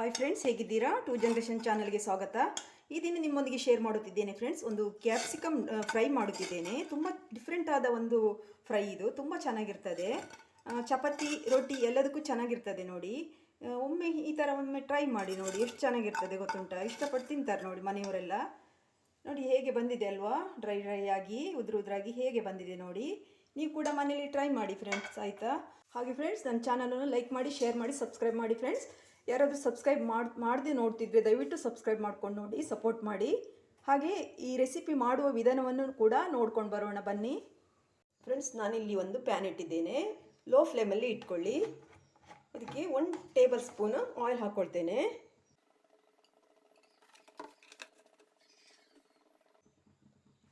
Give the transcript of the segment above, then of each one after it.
Hi friends ಹೇಗಿದ್ದೀರಾ? Two generation ಚಾನಲ್ಗೆ ಸ್ವಾಗತ. ಈ ದಿನ ನಿಮ್ಮೊಂದಿಗೆ ಶೇರ್ ಮಾಡುತ್ತಿದ್ದೇನೆ ಫ್ರೆಂಡ್ಸ್ ಒಂದು ಕ್ಯಾಪ್ಸಿಕಮ್ ಫ್ರೈ ಮಾಡುತ್ತಿದ್ದೇನೆ. ತುಂಬ ಡಿಫ್ರೆಂಟ್ ಆದ ಒಂದು ಫ್ರೈ ಇದು. ತುಂಬ ಚೆನ್ನಾಗಿರ್ತದೆ. ಚಪಾತಿ, ರೊಟ್ಟಿ ಎಲ್ಲದಕ್ಕೂ ಚೆನ್ನಾಗಿರ್ತದೆ ನೋಡಿ. ಒಮ್ಮೆ ಈ ಥರ ಒಮ್ಮೆ ಟ್ರೈ ಮಾಡಿ ನೋಡಿ. ಎಷ್ಟು ಚೆನ್ನಾಗಿರ್ತದೆ ಗೊತ್ತುಂಟ? ಇಷ್ಟಪಟ್ಟು ತಿಂತಾರೆ ನೋಡಿ ಮನೆಯವರೆಲ್ಲ. ನೋಡಿ ಹೇಗೆ ಬಂದಿದೆ ಅಲ್ವಾ? ಡ್ರೈ ಡ್ರೈ ಆಗಿ, ಉದುರು ಉದುರಾಗಿ ಹೇಗೆ ಬಂದಿದೆ ನೋಡಿ. ನೀವು ಕೂಡ ಮನೇಲಿ ಟ್ರೈ ಮಾಡಿ ಫ್ರೆಂಡ್ಸ್ ಆಯಿತಾ? ಹಾಗೆ ಫ್ರೆಂಡ್ಸ್ ನನ್ನ ಚಾನಲನ್ನು ಲೈಕ್ ಮಾಡಿ ಶೇರ್ ಮಾಡಿ ಸಬ್ಸ್ಕ್ರೈಬ್ ಮಾಡಿ ಫ್ರೆಂಡ್ಸ್ ಯಾರಾದರೂ ಸಬ್ಸ್ಕ್ರೈಬ್ ಮಾಡಿ, ಮಾಡದೆ ನೋಡ್ತಿದ್ರೆ ದಯವಿಟ್ಟು ಸಬ್ಸ್ಕ್ರೈಬ್ ಮಾಡ್ಕೊಂಡು ನೋಡಿ ಸಪೋರ್ಟ್ ಮಾಡಿ. ಹಾಗೆ ಈ ರೆಸಿಪಿ ಮಾಡುವ ವಿಧಾನವನ್ನು ಕೂಡ ನೋಡ್ಕೊಂಡು ಬರೋಣ, ಬನ್ನಿ. ಫ್ರೆಂಡ್ಸ್ ನಾನಿಲ್ಲಿ ಒಂದು ಪ್ಯಾನ್ ಇಟ್ಟಿದ್ದೇನೆ. ಲೋ ಫ್ಲೇಮಲ್ಲಿ ಇಟ್ಕೊಳ್ಳಿ. ಅದಕ್ಕೆ ಒನ್ ಟೇಬಲ್ ಸ್ಪೂನ್ ಆಯಿಲ್ ಹಾಕ್ಕೊಳ್ತೇನೆ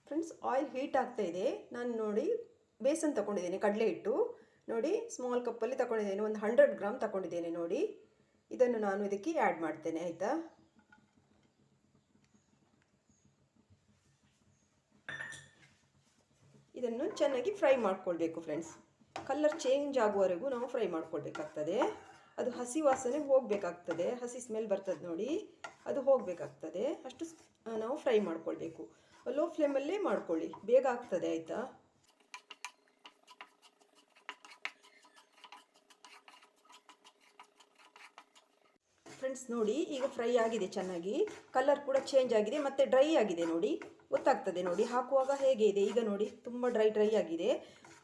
ಫ್ರೆಂಡ್ಸ್ ಆಯಿಲ್ ಹೀಟ್ ಆಗ್ತಾ ಇದೆ. ನಾನು ನೋಡಿ ಬೇಸನ್ ತಗೊಂಡಿದ್ದೇನೆ, ಕಡಲೆ ಹಿಟ್ಟು. ನೋಡಿ ಸ್ಮಾಲ್ ಕಪ್ಪಲ್ಲಿ ತಗೊಂಡಿದ್ದೇನೆ, ಒಂದು ಹಂಡ್ರೆಡ್ ಗ್ರಾಮ್ ತಗೊಂಡಿದ್ದೇನೆ ನೋಡಿ. ಇದನ್ನು ನಾನು ಇದಕ್ಕೆ ಆ್ಯಡ್ ಮಾಡ್ತೇನೆ, ಆಯಿತಾ? ಇದನ್ನು ಚೆನ್ನಾಗಿ ಫ್ರೈ ಮಾಡ್ಕೊಳ್ಬೇಕು ಫ್ರೆಂಡ್ಸ್ ಕಲ್ಲರ್ ಚೇಂಜ್ ಆಗುವವರೆಗೂ ನಾವು ಫ್ರೈ ಮಾಡ್ಕೊಳ್ಬೇಕಾಗ್ತದೆ. ಅದು ಹಸಿ ವಾಸನೆ ಹೋಗಬೇಕಾಗ್ತದೆ. ಹಸಿ ಸ್ಮೆಲ್ ಬರ್ತದೆ ನೋಡಿ. ಅದು ಹೋಗಬೇಕಾಗ್ತದೆ. ಅಷ್ಟು ನಾವು ಫ್ರೈ ಮಾಡ್ಕೊಳ್ಬೇಕು. ಲೋ ಫ್ಲೇಮಲ್ಲೇ ಮಾಡ್ಕೊಳ್ಳಿ. ಬೇಗ ಆಗ್ತದೆ, ಆಯಿತಾ? ಫ್ರೆಂಡ್ಸ್ ನೋಡಿ, ಈಗ ಫ್ರೈ ಆಗಿದೆ ಚೆನ್ನಾಗಿ. ಕಲರ್ ಕೂಡ ಚೇಂಜ್ ಆಗಿದೆ, ಮತ್ತು ಡ್ರೈ ಆಗಿದೆ ನೋಡಿ. ಗೊತ್ತಾಗ್ತದೆ ನೋಡಿ, ಹಾಕುವಾಗ ಹೇಗೆ ಇದೆ? ಈಗ ನೋಡಿ, ತುಂಬ ಡ್ರೈ ಡ್ರೈ ಆಗಿದೆ.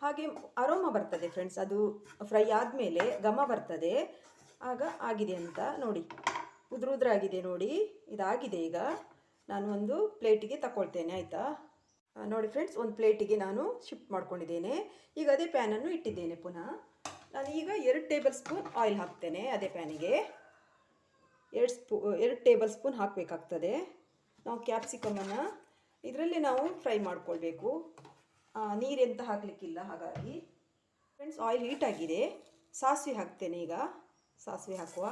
ಹಾಗೆ ಅರೋಮ ಬರ್ತದೆ ಫ್ರೆಂಡ್ಸ್ ಅದು ಫ್ರೈ ಆದಮೇಲೆ ಘಮ ಬರ್ತದೆ. ಆಗ ಆಗಿದೆ ಅಂತ ನೋಡಿ. ಉದುರು ಉದುರಾಗಿದೆ ನೋಡಿ. ಇದಾಗಿದೆ ಈಗ. ನಾನು ಒಂದು ಪ್ಲೇಟಿಗೆ ತಗೊಳ್ತೇನೆ ಆಯಿತಾ? ನೋಡಿ ಫ್ರೆಂಡ್ಸ್ ಒಂದು ಪ್ಲೇಟಿಗೆ ನಾನು ಶಿಫ್ಟ್ ಮಾಡ್ಕೊಂಡಿದ್ದೇನೆ. ಈಗ ಅದೇ ಪ್ಯಾನನ್ನು ಇಟ್ಟಿದ್ದೇನೆ ಪುನಃ. ನಾನು ಈಗ ಎರಡು ಟೇಬಲ್ ಸ್ಪೂನ್ ಆಯಿಲ್ ಹಾಕ್ತೇನೆ ಅದೇ ಪ್ಯಾನಿಗೆ ಎರಡು ಸ್ಪೂ, ಎರಡು ಟೇಬಲ್ ಸ್ಪೂನ್ ಹಾಕಬೇಕಾಗ್ತದೆ. ನಾವು ಕ್ಯಾಪ್ಸಿಕಮನ್ನು. ಇದರಲ್ಲೇ ನಾವು ಫ್ರೈ ಮಾಡ್ಕೊಳ್ಬೇಕು. ನೀರೆಂತ ಹಾಕಲಿಕ್ಕಿಲ್ಲ, ಹಾಗಾಗಿ. ಫ್ರೆಂಡ್ಸ್, ಆಯಿಲ್ ಹೀಟ್ ಆಗಿದೆ. ಸಾಸಿವೆ ಹಾಕ್ತೇನೆ ಈಗ. ಸಾಸಿವೆ ಹಾಕುವ.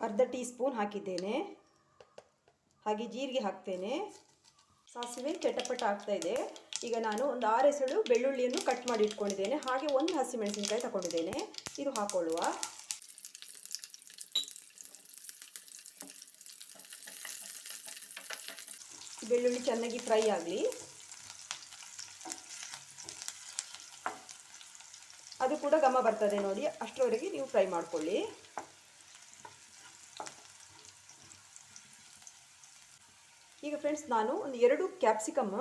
ಅರ್ಧ ಟೀ ಸ್ಪೂನ್ ಹಾಕಿದ್ದೇನೆ. ಹಾಗೆ ಜೀರಿಗೆ ಹಾಕ್ತೇನೆ. ಸಾಸಿವೆ ಚಟಪಟ ಆಗ್ತಾ ಇದೆ. ಈಗ ನಾನು ಒಂದು ಆರು ಎಸಳು ಬೆಳ್ಳುಳ್ಳಿಯನ್ನು ಕಟ್ ಮಾಡಿ ಇಟ್ಕೊಂಡಿದ್ದೇನೆ. ಹಾಗೆ ಒಂದು ಹಸಿಮೆಣಸಿನಕಾಯಿ ತಗೊಂಡಿದ್ದೇನೆ. ಇದು ಹಾಕೊಳ್ಳುವ. ಬೆಳ್ಳುಳ್ಳಿ ಚೆನ್ನಾಗಿ ಫ್ರೈ ಆಗಲಿ. ಅದು ಕೂಡ ಗಮ ಬರ್ತದೆ ನೋಡಿ. ಅಷ್ಟರವರೆಗೆ ನೀವು ಫ್ರೈ ಮಾಡಿಕೊಳ್ಳಿ. ಈಗ ಫ್ರೆಂಡ್ಸ್ ನಾನು ಒಂದು ಎರಡು ಕ್ಯಾಪ್ಸಿಕಮ್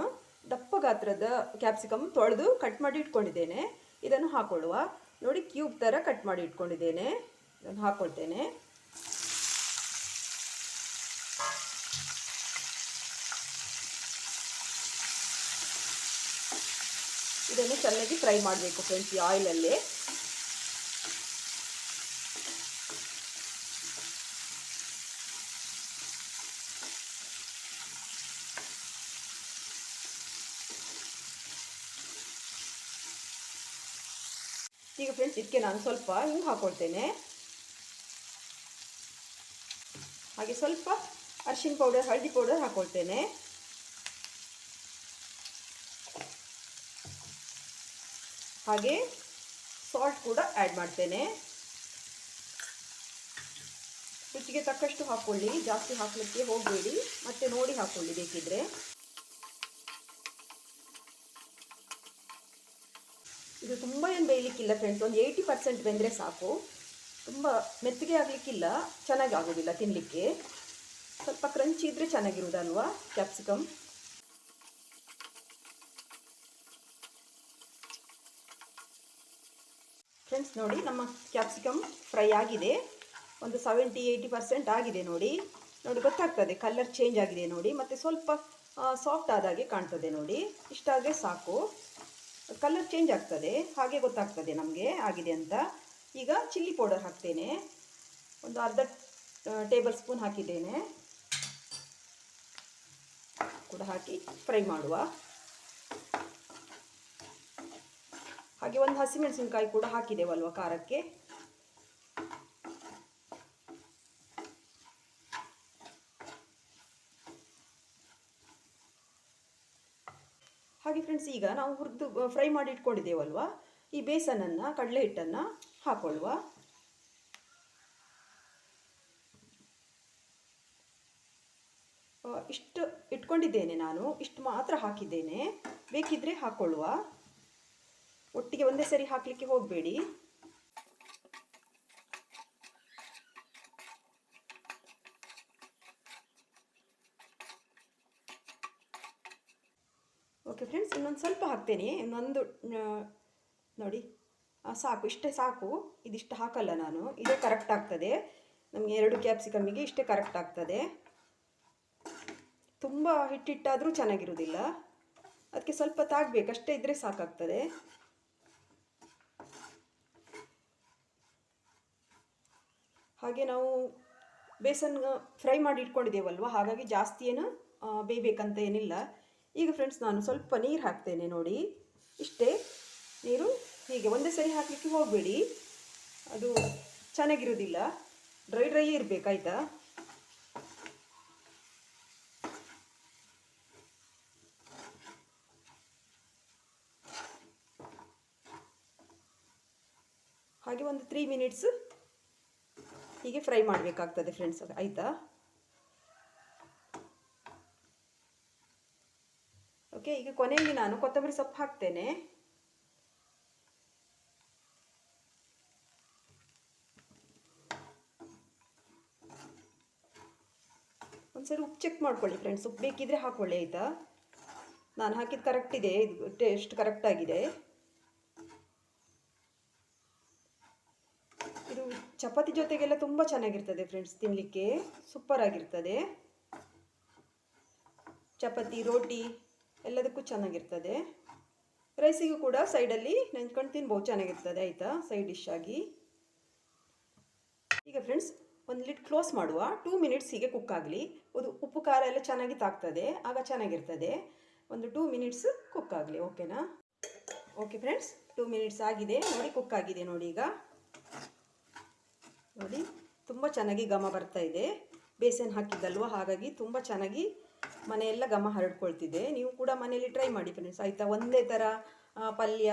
ದಪ್ಪ ಗಾತ್ರದ ಕ್ಯಾಪ್ಸಿಕಮ್ ತೊಳೆದು ಕಟ್ ಮಾಡಿ ಇಟ್ಕೊಂಡಿದ್ದೇನೆ. ಇದನ್ನು ಹಾಕೊಳ್ಳುವ. ನೋಡಿ ಕ್ಯೂಬ್ ಥರ ಕಟ್ ಮಾಡಿ ಇಟ್ಕೊಂಡಿದ್ದೇನೆ. ಇದನ್ನು ಹಾಕೊಳ್ತೇನೆ. ಇದನ್ನು ಚೆನ್ನಾಗಿ ಫ್ರೈ ಮಾಡಬೇಕು ಫ್ರೆಂಡ್ಸ್ ಈ ಆಯಿಲಲ್ಲಿ ಈಗ ಫ್ರೆಂಡ್ಸ್ ಇದಕ್ಕೆ ನಾನು ಸ್ವಲ್ಪ ಹಿಂಗೆ ಹಾಕ್ಕೊಳ್ತೇನೆ ಹಾಗೆ ಸ್ವಲ್ಪ ಅರಿಶಿನ ಪೌಡರ್ ಹಳದಿ ಪೌಡರ್ ಹಾಕ್ಕೊಳ್ತೇನೆ ಹಾಗೆ ಸಾಲ್ಟ್ ಕೂಡ ಆ್ಯಡ್ ಮಾಡ್ತೇನೆ. ರುಚಿಗೆ ತಕ್ಕಷ್ಟು ಹಾಕ್ಕೊಳ್ಳಿ ಜಾಸ್ತಿ ಹಾಕಲಿಕ್ಕೆ ಹೋಗಬೇಡಿ. ಮತ್ತೆ ನೋಡಿ ಹಾಕ್ಕೊಳ್ಳಿ ಬೇಕಿದ್ರೆ. ಇದು ತುಂಬ ಏನು ಬೇಯಲಿಕ್ಕಿಲ್ಲ ಫ್ರೆಂಡ್ಸ್ ಒಂದು ಏಯ್ಟಿ ಪರ್ಸೆಂಟ್ ಬೆಂದರೆ ಸಾಕು. ತುಂಬ ಮೆತ್ತಗೆ ಆಗಲಿಕ್ಕಿಲ್ಲ, ಚೆನ್ನಾಗಿ ಆಗೋದಿಲ್ಲ ತಿನ್ನಲಿಕ್ಕೆ ಸ್ವಲ್ಪ ಕ್ರಂಚಿ ಇದ್ದರೆ ಚೆನ್ನಾಗಿರುವುದಲ್ವಾ ಕ್ಯಾಪ್ಸಿಕಮ್ ಫ್ರೆಂಡ್ಸ್ ನೋಡಿ ನಮ್ಮ ಕ್ಯಾಪ್ಸಿಕಮ್ ಫ್ರೈ ಆಗಿದೆ. ಒಂದು ಸೆವೆಂಟಿ ಏಯ್ಟಿ ಪರ್ಸೆಂಟ್ ಆಗಿದೆ ನೋಡಿ. ನೋಡಿ, ಗೊತ್ತಾಗ್ತದೆ ಕಲರ್ ಚೇಂಜ್ ಆಗಿದೆ ನೋಡಿ. ಮತ್ತು ಸ್ವಲ್ಪ ಸಾಫ್ಟ್ ಆದಾಗೆ ಕಾಣ್ತದೆ ನೋಡಿ. ಇಷ್ಟಾದರೆ ಸಾಕು. ಕಲರ್ ಚೇಂಜ್ ಆಗ್ತದೆ. ಹಾಗೆ ಗೊತ್ತಾಗ್ತದೆ ನಮಗೆ ಆಗಿದೆ ಅಂತ. ಈಗ ಚಿಲ್ಲಿ ಪೌಡರ್ ಹಾಕ್ತೇನೆ. ಒಂದು ಅರ್ಧ ಟೇಬಲ್ ಸ್ಪೂನ್ ಹಾಕಿದ್ದೇನೆ. ಕೂಡ ಹಾಕಿ ಫ್ರೈ ಮಾಡುವ. ಹಾಗೆ ಒಂದು ಹಸಿಮೆಣಸಿನಕಾಯಿ ಕೂಡ ಹಾಕಿದ್ದೇವಲ್ವ ಖಾರಕ್ಕೆ? ಹಾಗೆ ಫ್ರೆಂಡ್ಸ್ ಈಗ ನಾವು ಹುರಿದು ಫ್ರೈ ಮಾಡಿ ಇಟ್ಕೊಂಡಿದ್ದೇವಲ್ವ? ಈ ಬೇಸನನ್ನು ಕಡಲೆ ಹಿಟ್ಟನ್ನು ಹಾಕೊಳ್ಳುವ ಇಷ್ಟು ಇಟ್ಕೊಂಡಿದ್ದೇನೆ ನಾನು, ಇಷ್ಟು ಮಾತ್ರ ಹಾಕಿದ್ದೇನೆ. ಬೇಕಿದ್ದರೆ ಹಾಕೊಳ್ಳುವ. ಒಟ್ಟಿಗೆ ಒಂದೇ ಸರಿ ಹಾಕಲಿಕ್ಕೆ ಹೋಗಬೇಡಿ. ಓಕೆ ಫ್ರೆಂಡ್ಸ್ ಇನ್ನೊಂದು ಸ್ವಲ್ಪ ಹಾಕ್ತೇನೆ. ಇನ್ನೊಂದು ನೋಡಿ ಸಾಕು, ಇಷ್ಟೇ ಸಾಕು. ಇದಿಷ್ಟು ಹಾಕಲ್ಲ ನಾನು. ಇದೇ ಕರೆಕ್ಟ್ ಆಗ್ತದೆ. ನಮಗೆ ಎರಡು ಕ್ಯಾಪ್ಸಿಕಮ್ಮಿಗೆ ಇಷ್ಟೇ ಕರೆಕ್ಟ್ ಆಗ್ತದೆ. ತುಂಬ ಹಿಟ್ಟಿಟ್ಟಾದರೂ ಚೆನ್ನಾಗಿರೋದಿಲ್ಲ ಅದಕ್ಕೆ ಸ್ವಲ್ಪ ತಾಗಬೇಕು. ಅಷ್ಟೇ ಇದ್ದರೆ ಸಾಕಾಗ್ತದೆ. ಹಾಗೆ ನಾವು ಬೇಸನ್ ಫ್ರೈ ಮಾಡಿ ಇಟ್ಕೊಂಡಿದ್ದೇವಲ್ವ? ಹಾಗಾಗಿ ಜಾಸ್ತಿ ಏನು ಬೇಯಬೇಕಂತ ಏನಿಲ್ಲ. ಈಗ ಫ್ರೆಂಡ್ಸ್ ನಾನು ಸ್ವಲ್ಪ ನೀರು ಹಾಕ್ತೇನೆ ನೋಡಿ. ಇಷ್ಟೇ. ನೀರು ಹೀಗೆ ಒಂದೇ ಸರಿ ಹಾಕಲಿಕ್ಕೆ ಹೋಗಬೇಡಿ. ಅದು ಚೆನ್ನಾಗಿರೋದಿಲ್ಲ. ಡ್ರೈ ಡ್ರೈ ಇರಬೇಕಾಯ್ತಾ ಹಾಗೆ ಒಂದು ತ್ರೀ ಮಿನಿಟ್ಸ್ ಹೀಗೆ ಫ್ರೈ ಮಾಡಬೇಕಾಗ್ತದೆ ಫ್ರೆಂಡ್ಸ್ ಆಯಿತಾ? ಓಕೆ, ಈಗ ಕೊನೆಯಲ್ಲಿ ನಾನು ಕೊತ್ತಂಬರಿ ಸೊಪ್ಪು ಹಾಕ್ತೇನೆ. ಒಂದ್ಸರಿ ಉಪ್ಪು ಚೆಕ್ ಮಾಡ್ಕೊಳ್ಳಿ ಫ್ರೆಂಡ್ಸ್ ಉಪ್ಪು ಬೇಕಿದ್ರೆ ಹಾಕೊಳ್ಳಿ, ಆಯಿತಾ? ನಾನು ಹಾಕಿದ್ದು ಕರೆಕ್ಟ್ ಇದೆ, ಇದು ಟೇಸ್ಟ್ ಕರೆಕ್ಟ್ ಆಗಿದೆ. ಇದು ಚಪಾತಿ ಜೊತೆಗೆಲ್ಲ ತುಂಬ ಚೆನ್ನಾಗಿರ್ತದೆ ಫ್ರೆಂಡ್ಸ್ ತಿನ್ನಲಿಕ್ಕೆ ಸೂಪರ್ ಆಗಿರ್ತದೆ ಚಪಾತಿ, ರೋಟಿ ಎಲ್ಲದಕ್ಕೂ ಚೆನ್ನಾಗಿರ್ತದೆ. ರೈಸಿಗೂ ಕೂಡ ಸೈಡಲ್ಲಿ ನೆಂಚ್ಕೊಂಡು ತಿನ್ಬೋದು, ಚೆನ್ನಾಗಿರ್ತದೆ, ಆಯಿತಾ? ಸೈಡ್ ಡಿಶ್ ಆಗಿ. ಈಗ ಫ್ರೆಂಡ್ಸ್ ಒಂದು ಲಿಡ್ ಕ್ಲೋಸ್ ಮಾಡುವ. ಟೂ ಮಿನಿಟ್ಸ್ ಹೀಗೆ ಕುಕ್ ಆಗಲಿ. ಅದು ಉಪ್ಪು, ಖಾರ ಎಲ್ಲ ಚೆನ್ನಾಗಿ ತಾಗ್ತದೆ, ಆಗ ಚೆನ್ನಾಗಿರ್ತದೆ. ಒಂದು ಟೂ ಮಿನಿಟ್ಸ್ ಕುಕ್ ಆಗಲಿ ಓಕೆನಾ ಓಕೆ ಫ್ರೆಂಡ್ಸ್ ಟೂ ಮಿನಿಟ್ಸ್ ಆಗಿದೆ. ನೋಡಿ ಕುಕ್ ಆಗಿದೆ ನೋಡಿ ಈಗ. ನೋಡಿ, ತುಂಬ ಚೆನ್ನಾಗಿ ಘಮ ಬರ್ತಾ ಇದೆ. ಬೇಸನ್ ಹಾಕಿದ್ದಲ್ವ? ಹಾಗಾಗಿ ತುಂಬ ಚೆನ್ನಾಗಿ ಮನೆಯೆಲ್ಲ ಘಮ ಹರಡ್ಕೊಳ್ತಿದೆ. ನೀವು ಕೂಡ ಮನೆಯಲ್ಲಿ ಟ್ರೈ ಮಾಡಿ ಫ್ರೆಂಡ್ಸ್ ಆಯಿತಾ? ಒಂದೇ ಥರ ಪಲ್ಯ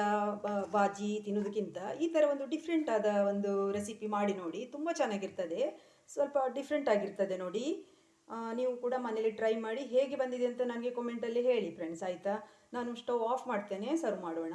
ಬಾಜಿ ತಿನ್ನೋದಕ್ಕಿಂತ ಈ ಥರ ಒಂದು ಡಿಫ್ರೆಂಟ್ ಆದ ಒಂದು ರೆಸಿಪಿ ಮಾಡಿ ನೋಡಿ ತುಂಬ ಚೆನ್ನಾಗಿರ್ತದೆ. ಸ್ವಲ್ಪ ಡಿಫ್ರೆಂಟ್ ಆಗಿರ್ತದೆ ನೋಡಿ. ನೀವು ಕೂಡ ಮನೇಲಿ ಟ್ರೈ ಮಾಡಿ ಹೇಗೆ ಬಂದಿದೆ ಅಂತ ನನಗೆ ಕಮೆಂಟಲ್ಲಿ ಹೇಳಿ ಫ್ರೆಂಡ್ಸ್ ಆಯಿತಾ? ನಾನು ಸ್ಟವ್ ಆಫ್ ಮಾಡ್ತೇನೆ. ಸರ್ವ್ ಮಾಡೋಣ.